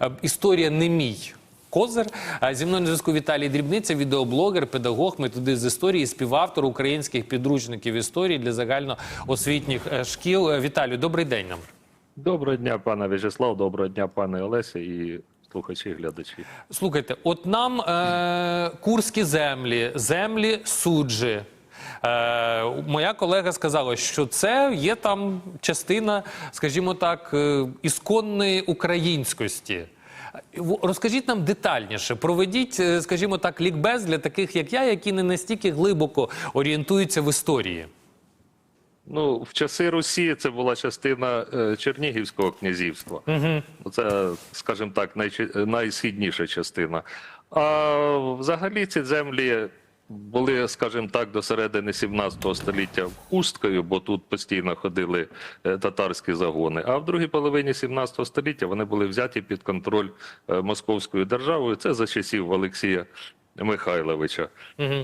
Е, Історія не мій. Козир Е, зі мною на зв'язку Віталій Дрібниця, відеоблогер, педагог, методист з історії, співавтор українських підручників історії для загальноосвітніх е, шкіл. Віталію, добрий день нам. Доброго дня, пане В'ячеслав, доброго дня, пане Олесі і слухачі, глядачі. Слухайте, от нам е, курські землі, землі суджі. Е, моя колега сказала, що це є там частина, скажімо так, е, ісконної українськості. Розкажіть нам детальніше, проведіть, е, скажімо так, лікбез для таких, як я, які не настільки глибоко орієнтуються в історії. Ну, в часи Русі це була частина е, Чернігівського князівства. Угу. Це, скажімо так, найче- найсхідніша частина. А взагалі ці землі були, скажімо так, до середини 17 століття пусткою, бо тут постійно ходили е, татарські загони. А в другій половині 17 століття вони були взяті під контроль е, Московською державою. Це за часів Олексія Михайловича.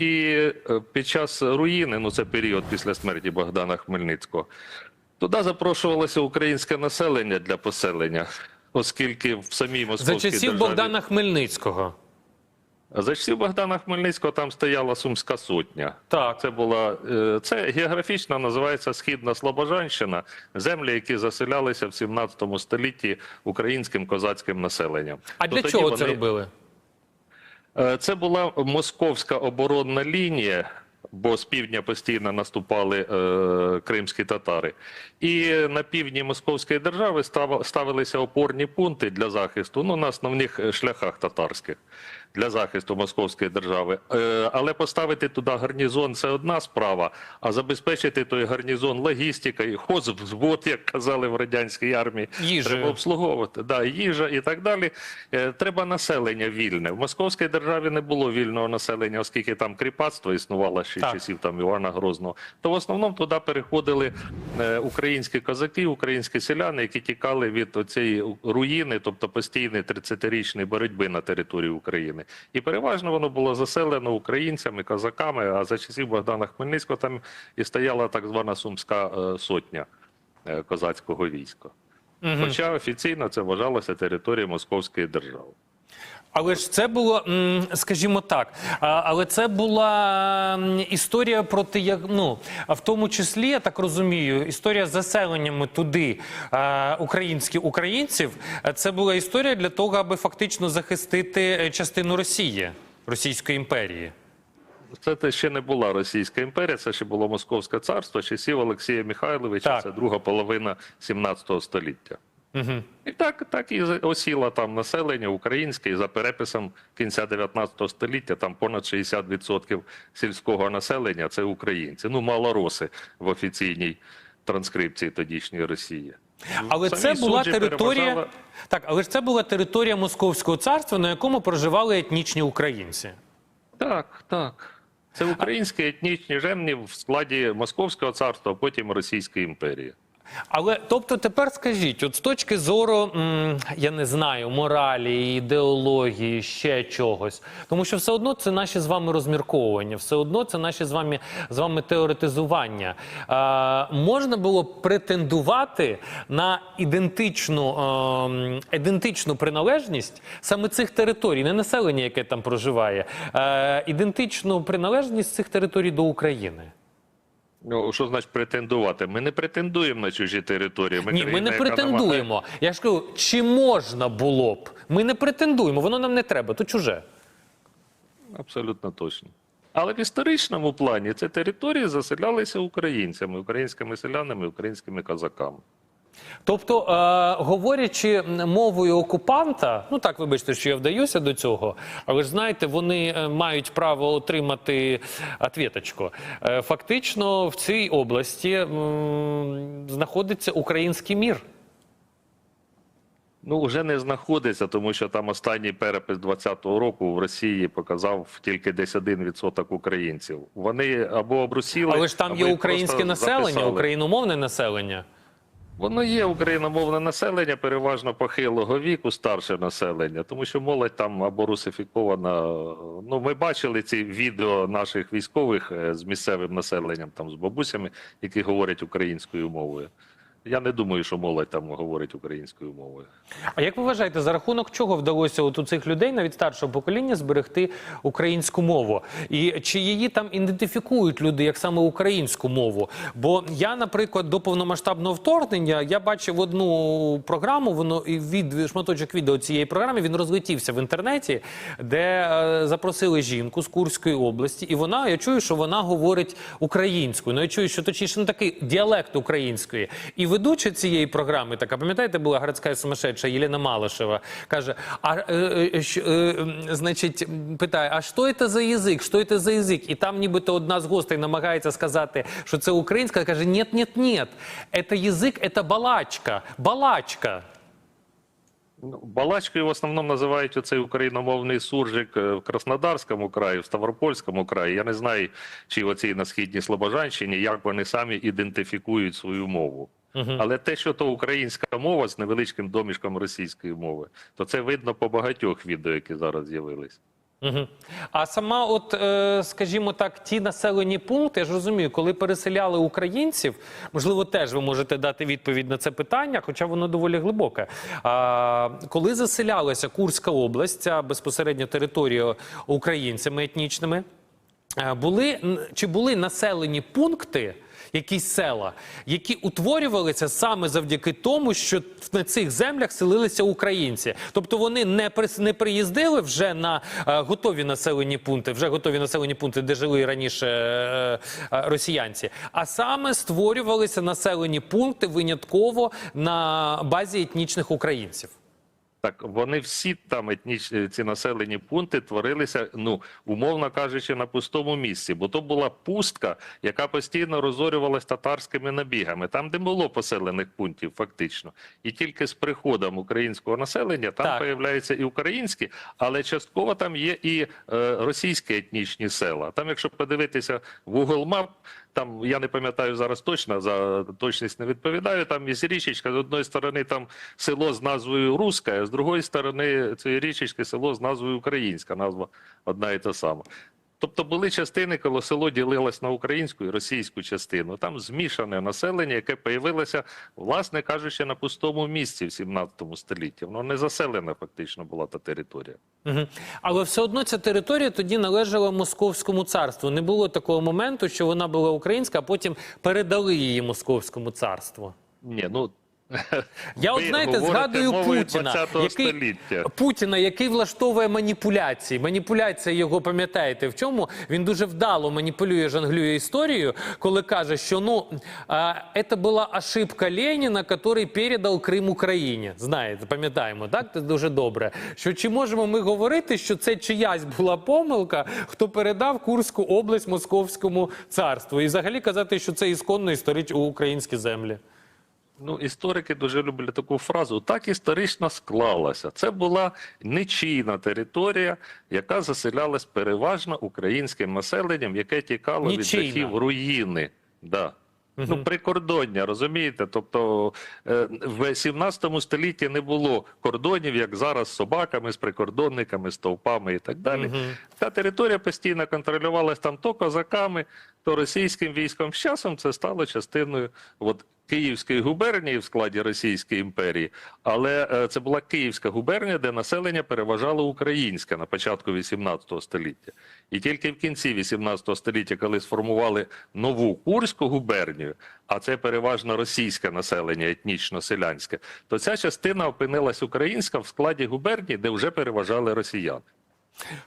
І е, під час руїни, ну це період після смерті Богдана Хмельницького, туди запрошувалося українське населення для поселення, оскільки в самій За часів державі... Богдана Хмельницького. За часів Богдана Хмельницького там стояла Сумська сотня. Так. Це була е, це географічно називається Східна Слобожанщина, землі, які заселялися в 17 столітті українським козацьким населенням. А То для чого це робили? Е, Це була московська оборонна лінія, бо з півдня постійно наступали е, кримські татари. І на півдні Московської держави став- ставилися опорні пункти для захисту ну, на основних е, шляхах татарських для захисту Московської держави. Е, але поставити туди гарнізон це одна справа, а забезпечити той гарнізон логістикою, хозвзвод, як казали в радянській армії, Їжею. треба обслуговувати. Да, їжа і так далі. Е, Треба населення вільне. В Московській державі не було вільного населення, оскільки там кріпацтво існувало ще Так. часів там Івана Грозного. То в основному туди переходили е, українські козаки, українські селяни, які тікали від цієї руїни, тобто постійної 30-річної боротьби на території України. І переважно воно було заселено українцями, козаками. А за часів Богдана Хмельницького там і стояла так звана Сумська е, сотня е, козацького війська. Хоча офіційно це вважалося територією Московської держави. Але ж це було, скажімо так, але це була історія проти як ну а в тому числі, я так розумію, історія з заселеннями туди а, українські українців. Це була історія для того, аби фактично захистити е, частину Росії, Російської імперії. Це ще не була Російська імперія, це ще було Московське царство часів Олексія Михайловича, Так. це друга половина 17 століття. Угу. І так, так і осіло там населення українське, і за переписом кінця 19 століття там понад 60% сільського населення це українці. Ну, малороси в офіційній транскрипції тодішньої Росії. Але Самі це була територія. переважала- Так, але ж це була територія Московського царства, на якому проживали етнічні українці. Так, так. Це українські етнічні жемні в складі Московського царства, а потім Російської імперії. Але тобто тепер скажіть, от з точки зору, я не знаю, моралі, ідеології, ще чогось, тому що все одно це наші з вами розмірковування, все одно це наші з вами з вами теоретизування. А, можна було претендувати на ідентичну, ем, ідентичну приналежність саме цих територій, не населення, яке там проживає, е, ідентичну приналежність цих територій до України. Ну, що значить претендувати? Ми не претендуємо на чужі території. Ми Ні, ми не претендуємо. претендуємо. Я ж кажу, чи можна було б? Ми не претендуємо, воно нам не треба, то чуже. Абсолютно точно. Але в історичному плані ці території заселялися українцями, українськими селянами, українськими козаками. Тобто, е, говорячи мовою окупанта, ну так вибачте, що я вдаюся до цього, але ж знаєте, вони е, мають право отримати ответочку. Е, фактично в цій області м, знаходиться український мір. Ну, вже не знаходиться, тому що там останній перепис 20-го року в Росії показав тільки десь 1% українців. Вони або обрусіли, Але ж там є українське населення, записали. україномовне населення. Воно є україномовне населення, переважно похилого віку, старше населення, тому що молодь там або русифікована. Ну, ми бачили ці відео наших військових е, з місцевим населенням, там з бабусями, які говорять українською мовою. Я не думаю, що молодь там говорить українською мовою. А як ви вважаєте, за рахунок чого вдалося от у цих людей, навіть старшого покоління, зберегти українську мову? І чи її там ідентифікують люди як саме українську мову? Бо я, наприклад, до повномасштабного вторгнення я бачив одну програму, воно і від шматочок відео цієї програми він розлетівся в інтернеті, де е, запросили жінку з Курської області, і вона я чую, що вона говорить українською. Ну я чую, що точніше не такий діалект української. І ведуча цієї програми, така пам'ятаєте, була городська сумасшедша Єлена Малишева, каже: а е, е, е, значить, питає: а що це за язик? Що це за язик? І там нібито одна з гостей намагається сказати, що це українська. Каже: ні, ні, ні, це язик, це балачка. Балачка. Ну, Балачкою в основному називають оцей україномовний суржик е, в Краснодарському краї, в Ставропольському краї. Я не знаю, чи оці на східній Слобожанщині, як вони самі ідентифікують свою мову. Але те, що то українська мова з невеличким домішком російської мови, то це видно по багатьох відео, які зараз з'явились. Угу. А сама, от, е, скажімо так, ті населені пункти, я ж розумію, коли переселяли українців, можливо, теж ви можете дати відповідь на це питання, хоча воно доволі глибоке. А, коли заселялася Курська область, ця безпосередньо територія українцями етнічними, е, були чи були населені пункти? Якісь села, які утворювалися саме завдяки тому, що на цих землях селилися українці. Тобто вони не прис- не приїздили вже на е, готові населені пункти, вже готові населені пункти, де жили раніше е, е, росіянці, а саме створювалися населені пункти винятково на базі етнічних українців. Так, вони всі там етнічні ці населені пункти творилися, ну умовно кажучи, на пустому місці, бо то була пустка, яка постійно розорювалась татарськими набігами. Там, де було поселених пунктів, фактично, і тільки з приходом українського населення там Так. появляються і українські, але частково там є і е, російські етнічні села. Там, якщо подивитися в Google Map, там я не пам'ятаю зараз точно за точність не відповідаю. Там є річечка з одної сторони там село з назвою Руська, з другої сторони цієї річечки село з назвою Українська. Назва одна і та сама. Тобто були частини, коли село ділилось на українську і російську частину. Там змішане населення, яке появилося, власне кажучи, на пустому місці в 17 столітті. Воно не заселена фактично була та територія. Угу. Але все одно ця територія тоді належала Московському царству. Не було такого моменту, що вона була українська, а потім передали її Московському царству. Ні, ну Я от знаєте, згадую Путіна, який. Путіна, який влаштовує маніпуляції. Маніпуляція його пам'ятаєте в чому? Він дуже вдало маніпулює, жонглює історією, коли каже, що ну це була ошибка Леніна, який передав Крим Україні. Знаєте, пам'ятаємо, так це дуже добре. Що чи можемо ми говорити, що це чиясь була помилка, хто передав Курську область Московському царству, і взагалі казати, що це ісконно у українські землі. Ну, історики дуже люблять таку фразу. Так історично склалося. Це була нечійна територія, яка заселялась переважно українським населенням, яке тікало Нічийна. від жахів руїни. Да. Ну, прикордоння, розумієте? Тобто е, в 17 столітті не було кордонів, як зараз з собаками, з прикордонниками, з товпами і так далі. Та територія постійно контролювалася там то козаками, то російським військом. З часом це стало частиною от, Київської губернії в складі Російської імперії, але е, це була Київська губернія, де населення переважало українське на початку 18 століття. І тільки в кінці 18 століття, коли сформували нову Курську губернію, а це переважно російське населення, етнічно-селянське, то ця частина опинилась українська в складі губернії, де вже переважали росіяни.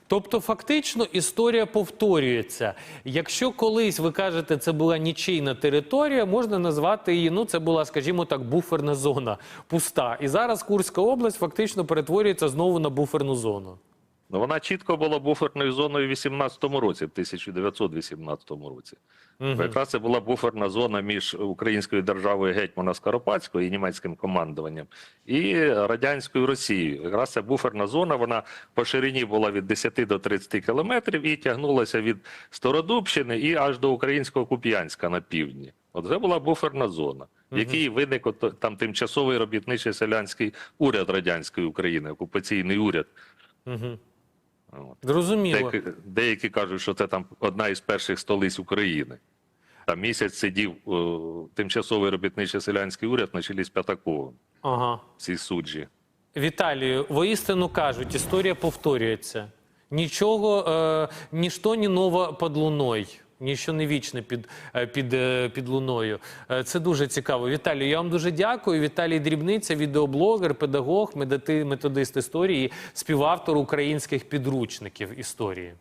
Тобто, фактично, історія повторюється. Якщо колись ви кажете, це була нічийна територія, можна назвати її. Ну, це була, скажімо так, буферна зона пуста. І зараз Курська область фактично перетворюється знову на буферну зону. Ну, вона чітко була буферною зоною в 18-му році, в 1918 році. Бо Якраз це була буферна зона між українською державою гетьмана Скоропадського і німецьким командуванням і радянською Росією. Якраз ця буферна зона вона по ширині була від 10 до 30 кілометрів і тягнулася від Стародубщини і аж до українського Куп'янська на півдні. От це була буферна зона, в якій виник от, там тимчасовий робітничий селянський уряд радянської України, окупаційний уряд. Угу. Зрозуміло. Деякі, деякі кажуть, що це там одна із перших столиць України. Там місяць сидів о, тимчасовий робітничий селянський уряд на чолі з П'ятаковим, Ага. ці суджі. Віталію, воістину кажуть, історія повторюється. Нічого, е, ніщо не нове під луною. Ніщо не вічне під, е, під, е, під луною. Е, Це дуже цікаво. Віталію, я вам дуже дякую. Віталій Дрібниця, відеоблогер, педагог, методист історії, співавтор українських підручників історії.